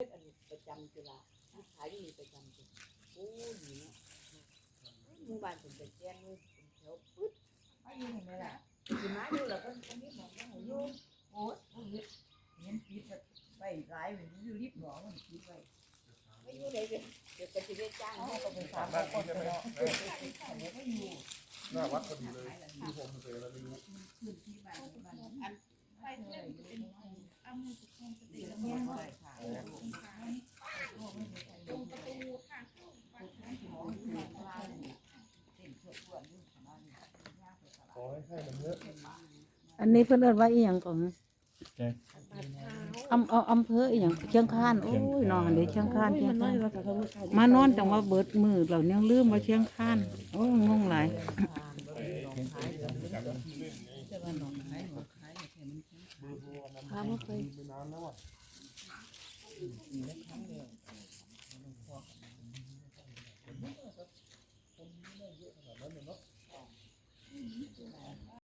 อันนี้ประจำจุฬาลูกขายอยู่นี่ประจำจุฬาโอ้ยนี่เนาะหมู่บ้านเป็นตะแกรงเลยเป็นแถวปึ๊ดไม่ยืนเห็นไหมล่ะสิมาอยู่แล้วคนคนนี้บอกว่าให้อยู่โอ้ยเห็นปิดไปหลายเหมือนอยู่ริบหนองมันปิดไว้ไม่อยู่เลยเดี๋ยวเดี๋ยวก็จะได้จ้างเขาให้ก็ไปถามคนไปเนาะอันนี้ก็อยู่หน้าวัดพอดีเลยที่ผมเคยแล้วไม่รู้ขึ้นที่บ้านบ้านอันไปเลยเป็นเอามือสกปรกติแล้วเนี่ยไปขายแล้วผมขายโอ้ไม่มีใครลงประตูทางเข้าบ้านหมออยู่ในบ้านเต็มส่วนส่วน อยู่บ้านย่างไปตลาดขอให้ให้มันเยอะอันนี้เพิ่นเอิ้นว่าอีหยังก่อนปาดเท้าอำเอาอำเภออีหยังเชียงคานโอ้ยนอนเด้เชียงคานเชียงคานมานอนจังว่าเบิดมือเรายังลืมว่าเชียงคานโอ้ยงงหลายแต่ว่าหนองขายหนองขายเนี่ยมันเบอร์โทรอันนั้นพามาไป